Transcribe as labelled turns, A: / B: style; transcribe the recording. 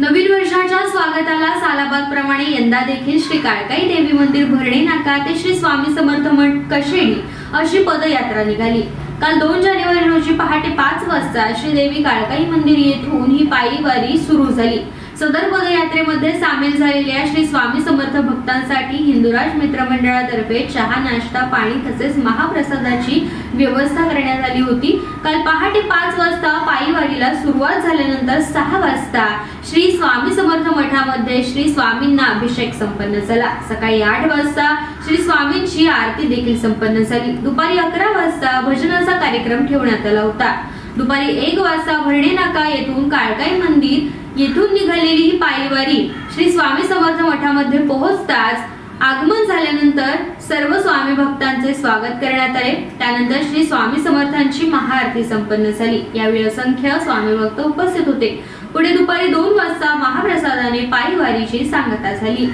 A: नवीन वर्षाच्या स्वागताला सालाबाद प्रमाणे यंदा देखील श्री काळकाई देवी मंदिर भरणे नाका ते श्री स्वामी समर्थ मठ कशेडी अशी पदयात्रा निघाली. काल दोन जानेवारी रोजी पहाटे पाच वाजता श्री देवी काळकाई मंदिर येथून ही पायी वारी सुरू झाली. सदर पदयात्रेमध्ये सामील झालेल्या श्री स्वामी समर्थ भक्तांसाठी हिंदुराज मित्र मंडळातर्फे चहा नाश्ता पाणी तसेच महाप्रसादाची व्यवस्था करण्यात आली होती. काल पहाटे पाच वाजता पायी वारीला सुरुवात झाल्यानंतर सहा वाजता श्री स्वामी समर्थ मठामध्ये श्री स्वामींना अभिषेक संपन्न झाला. सकाळी आठ वाजता श्री स्वामींची आरती देखील संपन्न झाली. दुपारी अकरा वाजता भजनाचा कार्यक्रम ठेवण्यात आला होता. दुपारी एक वाजता भरणे नाका येथून काळकाई मंदिर येथून निघालेली ही पायीवारी श्री स्वामी समर्थ मठामध्ये पोहोचताच आगमन झाल्यानंतर सर्व स्वामी भक्तांचे स्वागत करण्यात आले. त्यानंतर श्री स्वामी समर्थांची महाआरती संपन्न झाली. यावेळी असंख्य स्वामी भक्त उपस्थित होते. पुढे दुपारी दोन वाजता महाप्रसादाने पायीवारीची सांगता झाली.